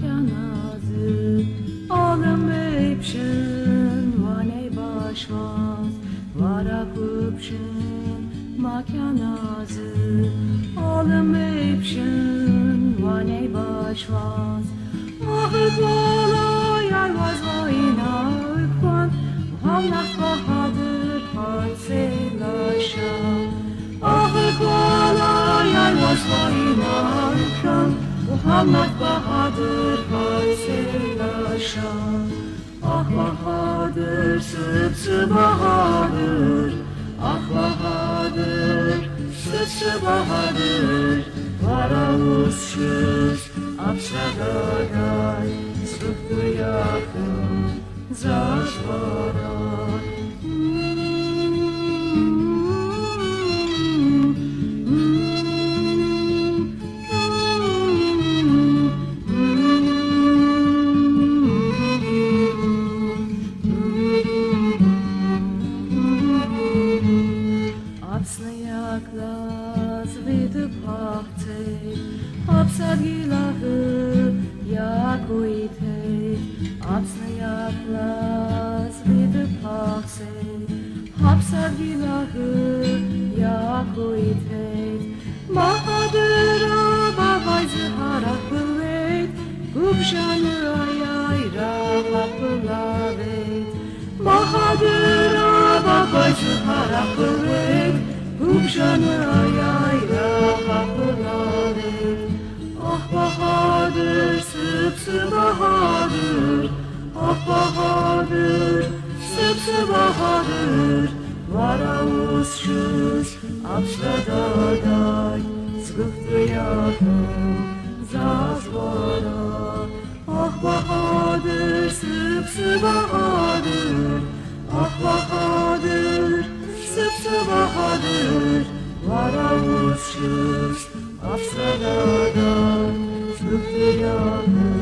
kanadı Alım öpşün vane başmaz. Varak öpşün makanazı Alım öpşün vane başmaz. Ahık vala yayvaz vayna ökvan Muhammed Bahadır hanselaşa Ahık vala Muhammed bahadır parselaşa Ah Bahadır, sıpsı Bahadır. Ah Bahadır, sıpsı Bahadır. Varavuz şüz, apsadaday Sıkkı yakın, zazvara Apsnayaklas vidupahte Apsagilahı yakuite Apsnayaklas vidupahte Apsagilahı yakuite Bahadıra babay zihara kuvvet Gubşanı ayay rahapılavet Bahadıra babay zihara kuvvet Gubşanı ayay rahapılavet Ah Bahadır sıpsı Bahadır. Ah Bahadır sıpsı Bahadır. Varavuz şüz apsadaday Sıkıhtı yakın zazvara Ah Bahadır sıpsı Bahadır Bahadır şüz apsadaday Sıkıhtı yakın